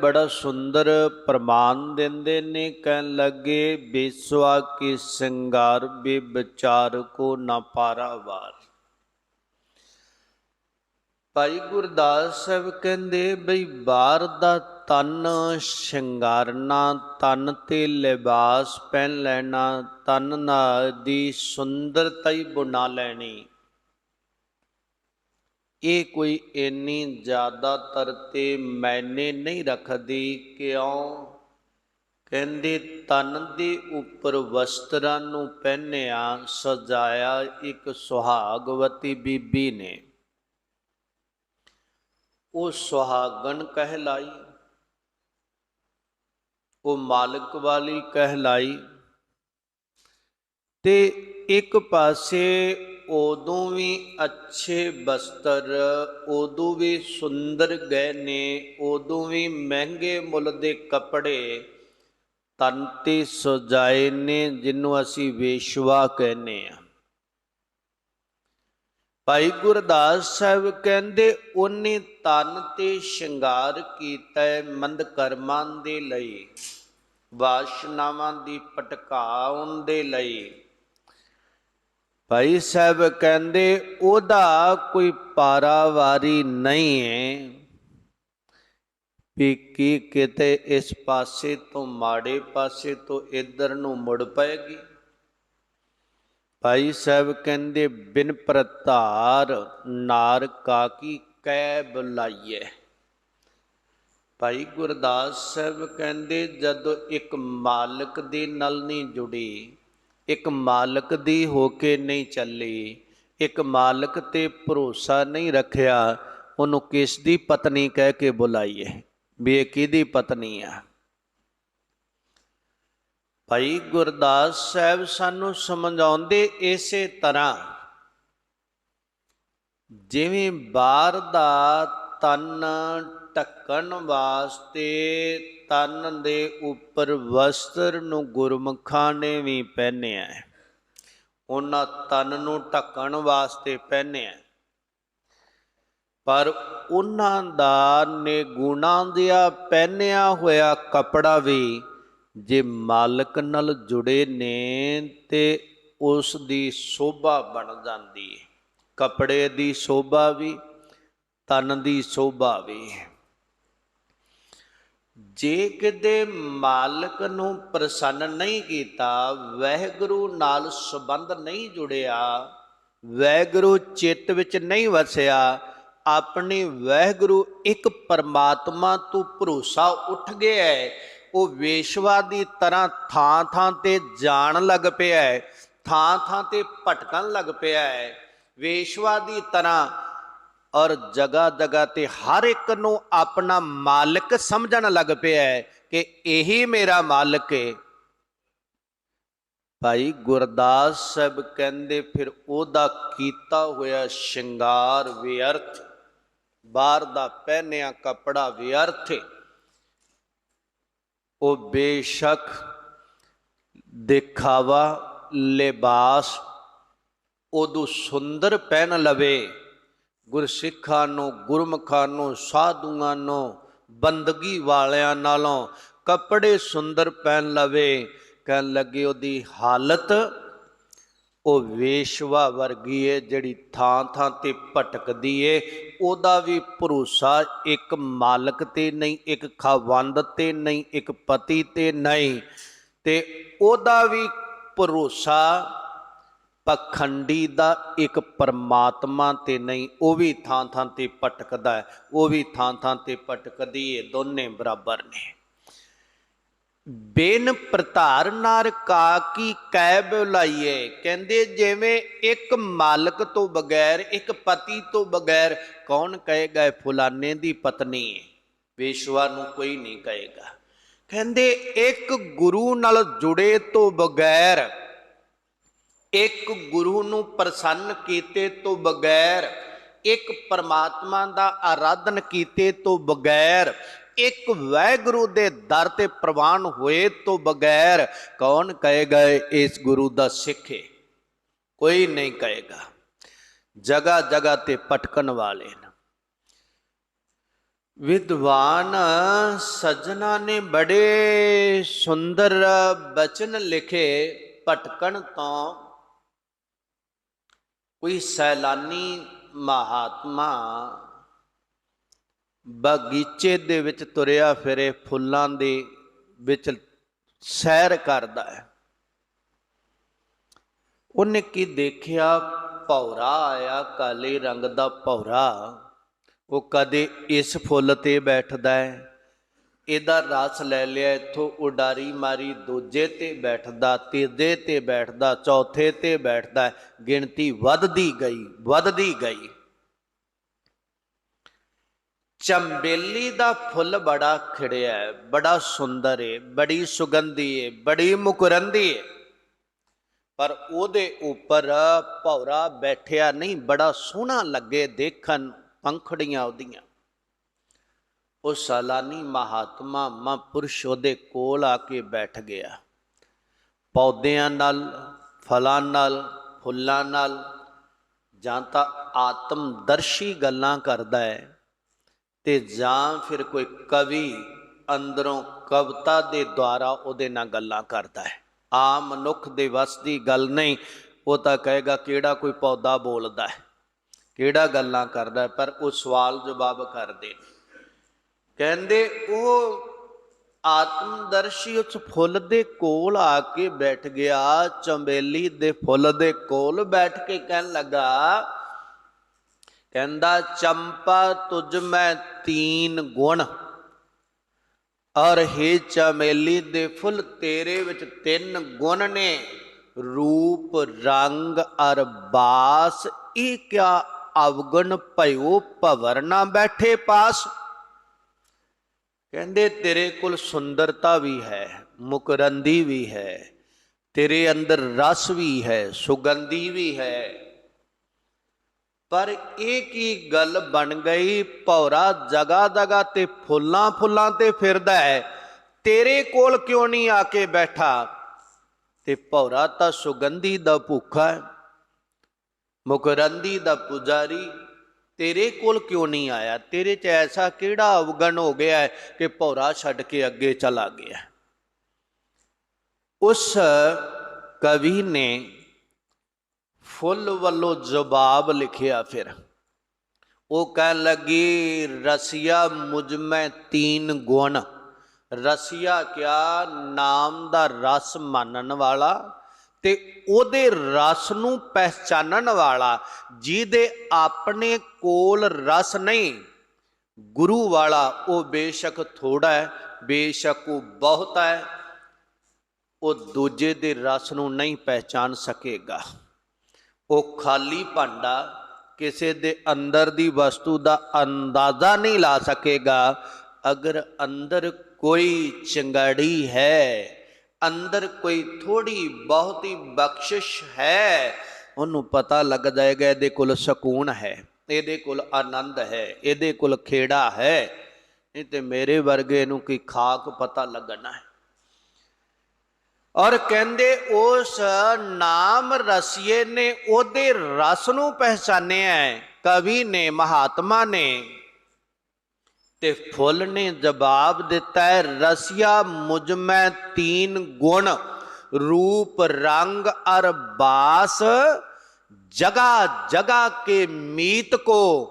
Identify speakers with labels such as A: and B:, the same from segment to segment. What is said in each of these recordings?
A: ਬੜਾ ਸੁੰਦਰ ਪ੍ਰਮਾਨ ਦਿੰਦੇ ਨੇ, ਕਹਿਣ ਲੱਗੇ ਬੇਸਵਾ ਕੇ ਸਿੰਗਾਰ ਬੇ ਵਿਚਾਰ ਕੋ ਨਾ ਪਾਰਾਵਾਰ ਭਾਈ ਗੁਰਦਾਸ ਸਾਹਿਬ ਕਹਿੰਦੇ, ਬਈ ਬਾਹਰ ਦਾ ਤਨ ਸ਼ਿੰਗਾਰਨਾ ਤਨ ਤੇ ਲਿਬਾਸ ਪਹਿਨ ਲੈਣਾ ਤਨ ਨਾ ਦੀ ਸੁੰਦਰਤਾ ਹੀ ਬੁਣਾ ਲੈਣੀ। ਇਹ ਕੋਈ ਇੰਨੀ ਜ਼ਿਆਦਾਤਰ ਤੇ ਮੈਨੇ ਨਹੀਂ ਰੱਖਦੀ ਕਿਉਂ? ਕਹਿੰਦੇ ਤਨ ਦੇ ਉੱਪਰ ਵਸਤਰਾਂ ਨੂੰ ਪਹਿਨਿਆ ਸਜਾਇਆ ਇੱਕ ਸੁਹਾਗਵਤੀ ਬੀਬੀ ਨੇ। ਉਹ ਸੁਹਾਗਣ ਕਹਿਲਾਈ। ਉਹ ਮਾਲਕ ਵਾਲੀ ਕਹਿਲਾਈ। ਤੇ ਇੱਕ ਪਾਸੇ ਉਦੋਂ ਵੀ ਅੱਛੇ ਬਸਤਰ, ਉਦੋਂ ਵੀ ਸੁੰਦਰ ਗਹਿਣੇ, ਉਦੋਂ ਵੀ ਮਹਿੰਗੇ ਮੁੱਲ ਦੇ ਕੱਪੜੇ ਤਨ ਤੇ ਸਜਾਏ ਨੇ ਜਿਹਨੂੰ ਅਸੀਂ ਵੇਸ਼ਵਾ ਕਹਿੰਦੇ ਆ ਭਾਈ ਗੁਰਦਾਸ ਸਾਹਿਬ ਕਹਿੰਦੇ, ਉਹਨੇ ਤਨ ਤੇ ਸ਼ਿੰਗਾਰ ਕੀਤਾ ਮੰਦ ਕਰਮਾਂ ਦੇ ਲਈ, ਵਾਸ਼ਨਾਵਾਂ ਦੀ ਪਟਕਾਉਣ ਦੇ ਲਈ। ਭਾਈ ਸਾਹਿਬ ਕਹਿੰਦੇ, ਉਹਦਾ ਕੋਈ ਪਾਰਾਵਾਰੀ ਨਹੀਂ ਹੈ ਵੀ ਕੀ ਕਿਤੇ ਇਸ ਪਾਸੇ ਤੋਂ ਮਾੜੇ ਪਾਸੇ ਤੋਂ ਇੱਧਰ ਨੂੰ ਮੁੜ ਪਏਗੀ। ਭਾਈ ਸਾਹਿਬ ਕਹਿੰਦੇ, ਬਿਨ ਪ੍ਰਤਾਰ ਨਾਰ ਕਾਕੀ ਕੀ ਕਹਿ ਬੁਲਾਈਏ ਭਾਈ ਗੁਰਦਾਸ ਸਾਹਿਬ ਕਹਿੰਦੇ, ਜਦੋਂ ਇੱਕ ਮਾਲਕ ਦੇ ਨਾਲ ਨਹੀਂ ਜੁੜੀ ਇੱਕ ਮਾਲਕ ਦੀ ਹੋ ਕੇ ਨਹੀਂ ਚੱਲੀ, ਇੱਕ ਮਾਲਕ ਤੇ ਭਰੋਸਾ ਨਹੀਂ ਰੱਖਿਆ, ਉਹਨੂੰ ਕਿਸ ਦੀ ਪਤਨੀ ਕਹਿ ਕੇ ਬੁਲਾਈਏ? ਵੀ ਇਹ ਕਿਹਦੀ ਪਤਨੀ ਆ? ਭਾਈ ਗੁਰਦਾਸ ਸਾਹਿਬ ਸਾਨੂੰ ਸਮਝਾਉਂਦੇ ਇਸੇ ਤਰ੍ਹਾਂ, ਜਿਵੇਂ ਬਾਹਰ ਦਾ ਤਨ ਢੱਕਣ ਵਾਸਤੇ ਤਨ ਦੇ ਉੱਪਰ ਵਸਤਰ ਨੂੰ ਗੁਰਮੁਖਾਂ ਨੇ ਵੀ ਪਹਿਨਿਆ ਹੈ। ਉਹਨਾਂ ਤਨ ਨੂੰ ਢੱਕਣ ਵਾਸਤੇ ਪਹਿਨਿਆ ਪਰ ਉਹਨਾਂ ਦਾ ਨੇ ਗੁਣਾ ਦਿਆ ਪਹਿਨਿਆ ਹੋਇਆ ਕਪੜਾ ਵੀ ਜੇ ਮਾਲਕ ਨਾਲ ਜੁੜੇ ਨੇ ਤੇ ਉਸ ਦੀ ਸ਼ੋਭਾ ਬਣ ਜਾਂਦੀ ਹੈ। ਕਪੜੇ ਦੀ ਸ਼ੋਭਾ ਵੀ, ਤਨ ਦੀ ਸ਼ੋਭਾ ਵੀ ਜੇ ਕਿਤੇ ਮਾਲਕ ਨੂੰ ਪ੍ਰਸੰਨ ਨਹੀਂ ਕੀਤਾ, ਵਹਿਗੁਰੂ ਨਾਲ ਸੰਬੰਧ ਨਹੀਂ ਜੁੜਿਆ, ਵਹਿਗੁਰੂ ਚਿੱਤ ਵਿੱਚ ਨਹੀਂ ਵਸਿਆ, ਆਪਣੇ ਵਹਿਗੁਰੂ ਇੱਕ ਪਰਮਾਤਮਾ ਤੋਂ ਭਰੋਸਾ ਉੱਠ ਗਿਆ ਹੈ। ਉਹ ਵੇਸ਼ਵਾ ਦੀ ਤਰ੍ਹਾਂ ਥਾਂ ਥਾਂ ਤੇ ਜਾਣ ਲੱਗ ਪਿਆ ਹੈ ਥਾਂ ਥਾਂ ਤੇ ਭਟਕਣ ਲੱਗ ਪਿਆ ਹੈ। ਵੇਸ਼ਵਾ ਦੀ ਤਰ੍ਹਾਂ ਔਰ ਜਗਾ ਜਗਾ ਤੇ ਹਰ ਇੱਕ ਨੂੰ ਆਪਣਾ ਮਾਲਕ ਸਮਝਣ ਲੱਗ ਪਿਆ ਹੈ ਕਿ ਇਹੀ ਮੇਰਾ ਮਾਲਕ ਹੈ ਭਾਈ ਗੁਰਦਾਸ ਸਾਹਿਬ ਕਹਿੰਦੇ ਫਿਰ ਉਹਦਾ ਕੀਤਾ ਹੋਇਆ ਸ਼ਿੰਗਾਰ ਵਿਅਰਥ, ਬਾਹਰ ਦਾ ਪਹਿਨਿਆ ਕਪੜਾ ਵਿਅਰਥ ਉਹ ਬੇਸ਼ੱਕ ਦਿਖਾਵਾ, ਲਿਬਾਸ ਉਦੋਂ ਸੁੰਦਰ ਪਹਿਨ ਲਵੇ। ਗੁਰਸਿੱਖਾਂ ਨੂੰ, ਗੁਰਮੁਖਾਂ ਨੂੰ, ਸਾਧੂਆਂ ਨੂੰ, ਬੰਦਗੀ ਵਾਲਿਆਂ ਨਾਲੋਂ ਕੱਪੜੇ ਸੁੰਦਰ ਪਹਿਨ ਲਵੇ। ਕਹਿਣ ਲੱਗੇ ਉਹਦੀ ਹਾਲਤ, ਉਹ ਵੇਸ਼ਵਾ ਵਰਗੀ ਏ, ਜਿਹੜੀ ਥਾਂ ਥਾਂ ਤੇ ਭਟਕਦੀ ਏ। ਉਹਦਾ ਵੀ ਭਰੋਸਾ ਇੱਕ ਮਾਲਕ ਤੇ ਨਹੀਂ, ਇੱਕ ਖਾਵੰਦ ਤੇ ਨਹੀਂ, ਇੱਕ ਪਤੀ ਤੇ ਨਹੀਂ। ਤੇ ਉਹਦਾ ਵੀ ਭਰੋਸਾ ਪਖੰਡੀ ਦਾ ਇੱਕ ਪਰਮਾਤਮਾ ਤੇ ਨਹੀਂ, ਉਹ ਵੀ ਥਾਂ ਥਾਂ ਤੇ ਭਟਕਦਾ ਹੈ, ਉਹ ਵੀ ਥਾਂ ਥਾਂ ਤੇ ਭਟਕਦੀ ਏ, ਦੋਨੇ ਬਰਾਬਰ ਨੇ। ਬੇਨ ਪ੍ਰਤਾਰ ਨਾਰ ਕਾ ਕੀ ਕਹਿ ਬੁਲਾਈਏ ਕਹਿੰਦੇ ਜਿਵੇਂ ਇੱਕ ਮਾਲਕ ਤੋਂ ਬਗੈਰ, ਇੱਕ ਪਤੀ ਤੋਂ ਬਗੈਰ, ਕੌਣ ਕਹੇਗਾ ਫੁਲਾਨੇ ਦੀ ਪਤਨੀ ਹੈ ਵੇਸ਼ਵਾ ਨੂੰ ਕੋਈ ਨਹੀਂ ਕਹੇਗਾ। ਕਹਿੰਦੇ ਇੱਕ ਗੁਰੂ ਨਾਲ ਜੁੜੇ ਤੋਂ ਬਗੈਰ ਇੱਕ ਗੁਰੂ ਨੂੰ ਪ੍ਰਸੰਨ ਕੀਤੇ ਤੋਂ ਬਗੈਰ, ਇੱਕ ਪਰਮਾਤਮਾ ਦਾ ਆਰਾਧਨ ਕੀਤੇ ਤੋਂ ਬਗੈਰ, ਇੱਕ ਵੈਗੁਰੂ ਦੇ ਦਰ ਤੇ ਪ੍ਰਵਾਨ ਹੋਏ ਤੋਂ ਬਗੈਰ ਕੌਣ ਕਹੇਗਾ ਇਸ ਗੁਰੂ ਦਾ ਸਿੱਖ? ਹੈ ਕੋਈ ਨਹੀਂ ਕਹੇਗਾ। ਜਗਾ ਜਗਾ ਤੇ ਪਟਕਣ ਵਾਲੇ ਨੇ। ਵਿਦਵਾਨ ਸੱਜਣਾ ਨੇ ਬੜੇ ਸੁੰਦਰ ਬਚਨ ਲਿਖੇ ਭਟਕਣ ਤੋਂ ਕੋਈ ਸੈਲਾਨੀ ਮਹਾਤਮਾ ਬਗੀਚੇ ਦੇ ਵਿੱਚ ਤੁਰਿਆ ਫਿਰੇ ਫੁੱਲਾਂ ਦੇ ਵਿੱਚ ਸੈਰ ਕਰਦਾ ਹੈ। ਉਹਨੇ ਕੀ ਦੇਖਿਆ? ਭੌਰਾ ਆਇਆ, ਕਾਲੇ ਰੰਗ ਦਾ ਭੌਰਾ। ਉਹ ਕਦੇ ਇਸ ਫੁੱਲ ਤੇ ਬੈਠਦਾ ਹੈ। ਇਹਦਾ ਰਸ ਲੈ ਲਿਆ, ਇੱਥੋਂ ਉਡਾਰੀ ਮਾਰੀ, ਦੂਜੇ ਤੇ ਬੈਠਦਾ, ਤੀਜੇ ਤੇ ਬੈਠਦਾ, ਚੌਥੇ ਤੇ ਬੈਠਦਾ, ਗਿਣਤੀ ਵੱਧਦੀ ਗਈ ਵੱਧਦੀ ਗਈ। ਚੰਬੇਲੀ ਦਾ ਫੁੱਲ ਬੜਾ ਖਿੜਿਆ ਹੈ ਬੜਾ ਸੁੰਦਰ ਹੈ ਬੜੀ ਸੁਗੰਧੀ ਹੈ ਬੜੀ ਮੁਕਰੰਦੀ ਹੈ ਪਰ ਉਹਦੇ ਉੱਪਰ ਭੌਰਾ ਬੈਠਿਆ ਨਹੀਂ, ਬੜਾ ਸੋਹਣਾ ਲੱਗੇ ਦੇਖਣ ਪੰਖੜੀਆਂ ਉਹਦੀਆਂ। ਉਹ ਸਾਲਾਨੀ ਮਹਾਤਮਾ ਮਹਾਂਪੁਰਸ਼ ਉਹਦੇ ਕੋਲ ਆ ਕੇ ਬੈਠ ਗਿਆ। ਪੌਦਿਆਂ ਨਾਲ, ਫਲਾਂ ਨਾਲ, ਫੁੱਲਾਂ ਨਾਲ, ਜਾਂ ਤਾਂ ਆਤਮਦਰਸ਼ੀ ਗੱਲਾਂ ਕਰਦਾ ਹੈ ਤੇ ਜਾਂ ਫਿਰ ਕੋਈ ਕਵੀ ਅੰਦਰੋਂ ਕਵਿਤਾ ਦੇ ਦੁਆਰਾ ਉਹਦੇ ਨਾਲ ਗੱਲਾਂ ਕਰਦਾ ਹੈ। ਆਮ ਮਨੁੱਖ ਦੇ ਵਸ ਦੀ ਗੱਲ ਨਹੀਂ, ਉਹ ਤਾਂ ਕਹੇਗਾ ਕਿਹੜਾ ਕੋਈ ਪੌਦਾ ਬੋਲਦਾ ਹੈ, ਕਿਹੜਾ ਗੱਲਾਂ ਕਰਦਾ ਪਰ ਉਹ ਸਵਾਲ ਜਵਾਬ ਕਰਦੇ ਨੇ। ਕਹਿੰਦੇ ਉਹ ਆਤਮਦਰਸ਼ੀ ਉਸ ਫੁੱਲ ਦੇ ਕੋਲ ਆ ਕੇ ਬੈਠ ਗਿਆ ਚੰਬੇਲੀ ਦੇ ਫੁੱਲ ਦੇ ਕੋਲ ਬੈਠ ਕੇ ਕਹਿਣ ਲੱਗਾ, ਕਹਿੰਦਾ, ਚੰਪਾ, ਤੁਝ ਮੈਂ ਤੀਨ ਗੁਣ। ਔਰ हे ਚਮੇਲੀ ਦੇ ਫੁੱਲ ਤੇਰੇ ਵਿੱਚ ਤਿੰਨ ਗੁਣ ਨੇ। ਰੂਪ, ਰੰਗ ਅਰ ਬਾਸ ਇਹ ਕਿਆ ਅਵਗਣ ਭਇਓ ਭਵਰ ਨਾ ਬੈਠੇ ਪਾਸ। ਕਹਿੰਦੇ, ਤੇਰੇ ਕੋਲ ਸੁੰਦਰਤਾ ਵੀ ਹੈ, ਮੁਕਰੰਦੀ ਵੀ ਹੈ, ਤੇਰੇ ਅੰਦਰ ਰਸ ਵੀ ਹੈ, ਸੁਗੰਧੀ ਵੀ ਹੈ। ਪਰ ਇਹ ਕੀ ਗੱਲ ਬਣ ਗਈ? ਭੌਰਾ ਜਗਾ ਜਗਾ ਤੇ ਫੁੱਲਾਂ ਫੁੱਲਾਂ ਤੇ ਫਿਰਦਾ ਹੈ। ਤੇਰੇ ਕੋਲ ਕਿਉਂ ਨਹੀਂ ਆ ਕੇ ਬੈਠਾ? ਤੇ ਭੌਰਾ ਤਾਂ ਸੁਗੰਧੀ ਦਾ ਭੁੱਖਾ ਹੈ, ਮੁਕਰੰਦੀ ਦਾ ਪੁਜਾਰੀ ਤੇਰੇ ਕੋਲ ਕਿਉਂ ਨਹੀਂ ਆਇਆ? ਤੇਰੇ 'ਚ ਐਸਾ ਕਿਹੜਾ ਅਵਗਣ ਹੋ ਗਿਆ ਹੈ ਕਿ ਭੌਰਾ ਛੱਡ ਕੇ ਅੱਗੇ ਚਲਾ ਗਿਆ? ਉਸ ਕਵੀ ਨੇ ਫੁੱਲ ਵੱਲੋਂ ਜਵਾਬ ਲਿਖਿਆ ਫਿਰ। ਉਹ ਕਹਿਣ ਲੱਗੀ, ਰਸੀਆ, ਮੁਝ ਮੈਂ ਤੀਨ ਗੁਣ। ਰਸੀਆ ਕਿਆ? ਨਾਮ ਦਾ ਰਸ ਮੰਨਣ ਵਾਲਾ ਤੇ ਉਹਦੇ ਰਸ ਨੂੰ ਪਹਿਚਾਨਣ ਵਾਲਾ, ਜਿਹਦੇ ਆਪਣੇ ਕੋਲ ਰਸ ਨਹੀਂ, ਗੁਰੂ ਵਾਲਾ ਉਹ ਬੇਸ਼ੱਕ ਥੋੜਾ ਹੈ, ਬੇਸ਼ੱਕ ਉਹ ਬਹੁਤ ਹੈ, ਉਹ ਦੂਜੇ ਦੇ ਰਸ ਨੂੰ ਨਹੀਂ ਪਹਿਚਾਨ ਸਕੇਗਾ। ਉਹ ਖਾਲੀ ਭਾਂਡਾ ਕਿਸੇ ਦੇ ਅੰਦਰ ਦੀ ਵਸਤੂ ਦਾ ਅੰਦਾਜ਼ਾ ਨਹੀਂ ਲਾ ਸਕੇਗਾ, ਅਗਰ ਅੰਦਰ ਕੋਈ ਚੰਗੜੀ ਹੈ ਅੰਦਰ ਕੋਈ ਥੋੜੀ ਬਹੁਤੀ ਬਖਸ਼ਿਸ਼ ਹੈ, ਉਹਨੂੰ ਪਤਾ ਲੱਗ ਜਾਏਗਾ ਇਹਦੇ ਕੋਲ ਸਕੂਨ ਹੈ, ਇਹਦੇ ਕੋਲ ਆਨੰਦ ਹੈ, ਇਹਦੇ ਕੋਲ ਖੇੜਾ ਹੈ, ਨਹੀਂ ਤੇ ਮੇਰੇ ਵਰਗੇ ਨੂੰ ਕੀ ਖਾਕ ਪਤਾ ਲੱਗਣਾ ਹੈ। ਔਰ ਕਹਿੰਦੇ ਉਸ ਨਾਮ ਰਸੀਏ ਨੇ ਉਹਦੇ ਰਸ ਨੂੰ ਪਹਿਚਾਨਿਆ ਹੈ, ਕਵੀ ਨੇ, ਮਹਾਤਮਾ ਨੇ। ਤੇ ਫੁੱਲ ਨੇ ਜਵਾਬ ਦਿੱਤਾ ਹੈ, ਰਸੀਆ ਮੁਝ ਮੈਂ ਤੀਨ ਗੁਣ, ਰੂਪ ਰੰਗ ਅਰ ਬਾਸ, ਜਗਾ ਜਗਾ ਕੇ ਮੀਤ ਕੋ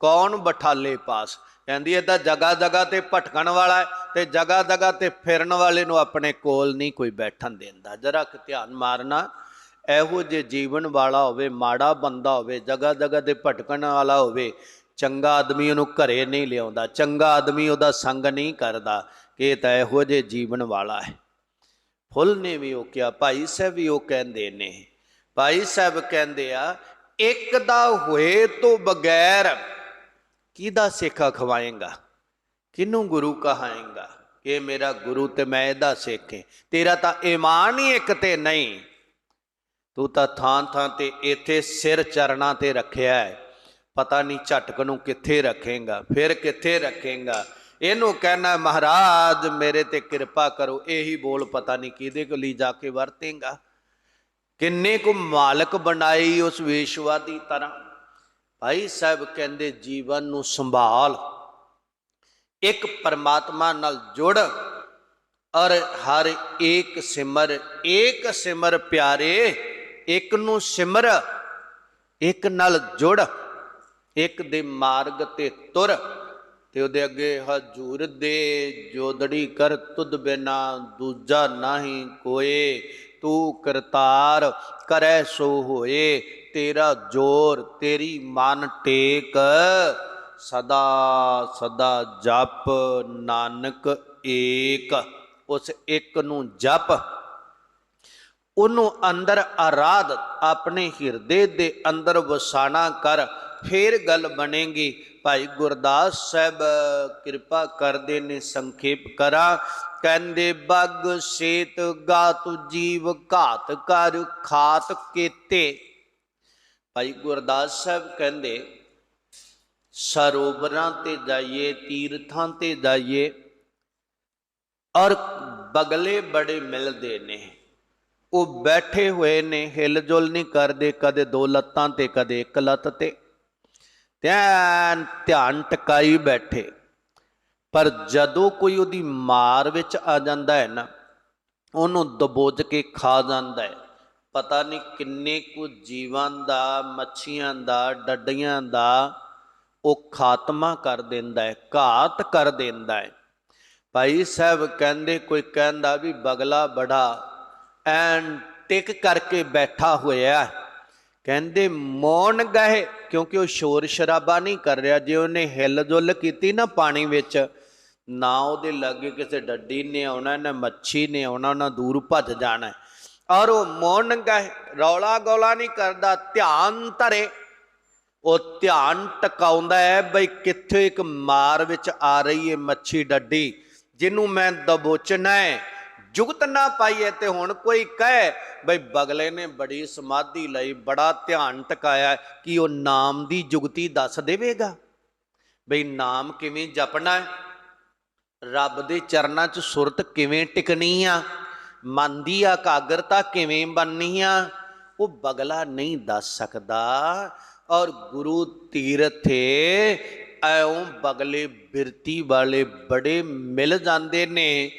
A: ਕੌਣ ਬਠਾਲੇ ਪਾਸ? ਕਹਿੰਦੀ ਇਹ ਤਾਂ ਜਗਾ ਜਗਾ ਤੇ ਭਟਕਣ ਵਾਲਾ ਹੈ ਤੇ ਜਗਾ ਜਗਾ ਤੇ ਫਿਰਨ ਵਾਲੇ ਨੂੰ ਆਪਣੇ ਕੋਲ ਨਹੀਂ ਕੋਈ ਬੈਠਣ ਦਿੰਦਾ। ਜਰਾ ਕਿ ਧਿਆਨ ਮਾਰਨਾ, ਇਹੋ ਜੇ ਜੀਵਨ ਵਾਲਾ ਹੋਵੇ, ਮਾੜਾ ਬੰਦਾ ਹੋਵੇ, ਜਗਾ ਜਗਾ ਤੇ ਭਟਕਣ ਵਾਲਾ ਹੋਵੇ ਚੰਗਾ ਆਦਮੀ ਉਹਨੂੰ ਘਰੇ ਨਹੀਂ ਲਿਆਉਂਦਾ, ਚੰਗਾ ਆਦਮੀ ਉਹਦਾ ਸੰਗ ਨਹੀਂ ਕਰਦਾ, ਕਿ ਇਹ ਤਾਂ ਇਹੋ ਜੇ ਜੀਵਨ ਵਾਲਾ ਹੈ। ਫੁੱਲ ਨੇ ਵੀ ਉਹ ਕਿਹਾ, ਭਾਈ ਸਾਹਿਬ ਵੀ ਉਹ ਕਹਿੰਦੇ ਨੇ, ਭਾਈ ਸਾਹਿਬ ਕਹਿੰਦੇ ਆ, ਇੱਕ ਦਾ ਹੋਏ ਤੋਂ ਬਗੈਰ ਕਿਹਦਾ ਸਿੱਖਾ ਖਵਾਏਗਾ? ਕਿਨੂੰ ਗੁਰੂ ਕਹਾਏਗਾ? ਕਿ ਮੇਰਾ ਗੁਰੂ ਤੇ ਮੈਂ ਇਹਦਾ ਸਿੱਖ। ਹੈ ਤੇਰਾ ਤਾਂ ਈਮਾਨ ਹੀ ਇੱਕ ਤੇ ਨਹੀਂ। ਤੂੰ ਤਾਂ ਥਾਂ ਥਾਂ ਤੇ ਇੱਥੇ ਸਿਰ ਚਰਣਾ ਤੇ ਰੱਖਿਆ ਹੈ। ਪਤਾ ਨਹੀਂ ਝਟਕ ਨੂੰ ਕਿੱਥੇ ਰੱਖੇਗਾ, ਫਿਰ ਕਿੱਥੇ ਰੱਖੇਗਾ। ਇਹਨੂੰ ਕਹਿਣਾ, ਮਹਾਰਾਜ, ਮੇਰੇ ਤੇ ਕਿਰਪਾ ਕਰੋ। ਇਹੀ ਬੋਲ ਪਤਾ ਨਹੀਂ ਕਿਹਦੇ ਕੋਲ ਜਾ ਕੇ ਵਰਤੇਗਾ। ਕਿੰਨੇ ਕੁ ਮਾਲਕ ਬਣਾਈ ਉਸ ਵੇਸ਼ਵਾ ਦੀ ਤਰ੍ਹਾਂ। ਭਾਈ ਸਾਹਿਬ ਕਹਿੰਦੇ, ਜੀਵਨ ਨੂੰ ਸੰਭਾਲ, ਇੱਕ ਪਰਮਾਤਮਾ ਨਾਲ ਜੁੜ ਔਰ ਹਰ ਏਕ ਸਿਮਰ ਏਕ ਸਿਮਰ ਪਿਆਰੇ ਇੱਕ ਨੂੰ ਸਿਮਰ ਇੱਕ ਨਾਲ ਜੁੜ। ਇੱਕ ਦੇ ਮਾਰਗ ਤੇ ਤੁਰ ਤੇ ਉਹਦੇ ਅੱਗੇ ਹਜੂਰ ਦੇ ਜੋਦੜੀ ਕਰ ਤੁਧ ਬਿਨਾ ਦੂਜਾ ਨਹੀਂ ਕੋਏ, ਤੂੰ ਕਰਤਾਰ ਕਰੈ ਸੋ ਹੋਏ, ਤੇਰਾ ਜੋਰ ਤੇਰੀ ਮਨ ਟੇਕ, ਸਦਾ ਸਦਾ ਜਪ ਨਾਨਕ ਏਕ, ਉਸ ਇੱਕ ਨੂੰ ਜਪ। ਉਹਨੂੰ ਅੰਦਰ ਆਰਾਧ ਆਪਣੇ ਹਿਰਦੇ ਦੇ ਅੰਦਰ ਵਸਾਣਾ ਕਰ ਫੇਰ ਗੱਲ ਬਣੇਗੀ। ਭਾਈ ਗੁਰਦਾਸ ਸਾਹਿਬ, ਕਿਰਪਾ ਕਰਦੇ ਨੇ ਸੰਖੇਪ ਕਰਾ। ਕਹਿੰਦੇ, ਬਗ ਸੇਤ ਗਾਤ ਜੀਵ ਘਾਤ ਕਰ ਖਾਤ ਕੀਤੇ। ਭਾਈ ਗੁਰਦਾਸ ਸਾਹਿਬ ਕਹਿੰਦੇ, ਸਰੋਵਰਾਂ ਤੇ ਜਾਈਏ, ਤੀਰਥਾਂ ਤੇ ਜਾਈਏ ਔਰ ਬਗਲੇ ਬੜੇ ਮਿਲਦੇ ਨੇ। ਉਹ ਬੈਠੇ ਹੋਏ ਨੇ, ਹਿਲਜੁਲ ਨਹੀਂ ਕਰਦੇ, ਕਦੇ ਦੋ ਲੱਤਾਂ ਤੇ, ਕਦੇ ਇੱਕ ਲੱਤ ਤੇ। ਧਿਆਨ ਧਿਆਨ ਟਿਕਾਈ ਬੈਠੇ। ਪਰ ਜਦੋਂ ਕੋਈ ਉਹਦੀ ਮਾਰ ਵਿੱਚ ਆ ਜਾਂਦਾ ਹੈ ਨਾ, ਉਹਨੂੰ ਦਬੋਚ ਕੇ ਖਾ ਜਾਂਦਾ ਹੈ। ਪਤਾ ਨਹੀਂ ਕਿੰਨੇ ਕੁ ਜੀਵਾਂ ਦਾ, ਮੱਛੀਆਂ ਦਾ, ਡੱਡੀਆਂ ਦਾ ਉਹ ਖਾਤਮਾ ਕਰ ਦਿੰਦਾ ਹੈ, ਘਾਤ ਕਰ ਦਿੰਦਾ ਹੈ। ਭਾਈ ਸਾਹਿਬ ਕਹਿੰਦੇ, ਕੋਈ ਕਹਿੰਦਾ ਵੀ ਬਗਲਾ ਬੜਾ ਐਨ ਟਿਕ ਕਰਕੇ ਬੈਠਾ ਹੋਇਆ ਕਹਿੰਦੇ, ਮੌਨ ਗਏ, ਕਿਉਂਕਿ ਉਹ ਸ਼ੋਰ ਸ਼ਰਾਬਾ ਨਹੀਂ ਕਰ ਰਿਹਾ। ਜੇ ਉਹਨੇ ਹਿੱਲ-ਜੁਲ ਕੀਤੀ ਨਾ ਪਾਣੀ ਵਿੱਚ, ਨਾ ਉਹਦੇ ਲਾਗੇ ਕਿਸੇ ਡੱਡੀ ਨੇ ਆਉਣਾ, ਨਾ ਮੱਛੀ ਨੇ ਆਉਣਾ, ਨਾ ਦੂਰ ਭੱਜ ਜਾਣਾ। ਔਰ ਉਹ ਮੌਨ ਗਏ, ਰੌਲਾ ਗੋਲਾ ਨਹੀਂ ਕਰਦਾ, ਧਿਆਨ ਧਰੇ। ਉਹ ਧਿਆਨ ਟਿਕਾਉਂਦਾ ਹੈ, ਬਈ ਕਿੱਥੇ ਇੱਕ ਮਾਰ ਵਿੱਚ ਆ ਰਹੀ ਹੈ ਮੱਛੀ ਡੱਡੀ, ਜਿਹਨੂੰ ਮੈਂ ਦਬੋਚਣਾ ਹੈ। ਜੁਗਤ ਨਾ ਪਾਈਏ ਤੇ ਹੁਣ ਕੋਈ ਕਹੇ, ਬਈ ਬਗਲੇ ਨੇ ਬੜੀ ਸਮਾਧੀ ਲਈ, ਬੜਾ ਧਿਆਨ ਟਿਕਾਇਆ, ਕਿ ਉਹ ਨਾਮ ਦੀ ਜੁਗਤੀ ਦੱਸ ਦੇਵੇਗਾ? ਬਈ ਨਾਮ ਕਿਵੇਂ ਜਪਣਾ ਹੈ? ਰੱਬ ਦੇ ਚਰਨਾਂ 'ਚ ਸੁਰਤ ਕਿਵੇਂ ਟਿਕਣੀ ਆ? ਮਨ ਦੀ ਇਕਾਗਰਤਾ ਕਿਵੇਂ ਬਣਨੀ ਆ? ਉਹ ਬਗਲਾ ਨਹੀਂ ਦੱਸ ਸਕਦਾ। ਔਰ ਗੁਰੂ ਤੀਰਥੇ ਐਉਂ ਬਗਲੇ ਬਿਰਤੀ ਵਾਲੇ ਬੜੇ ਮਿਲ ਜਾਂਦੇ ਨੇ।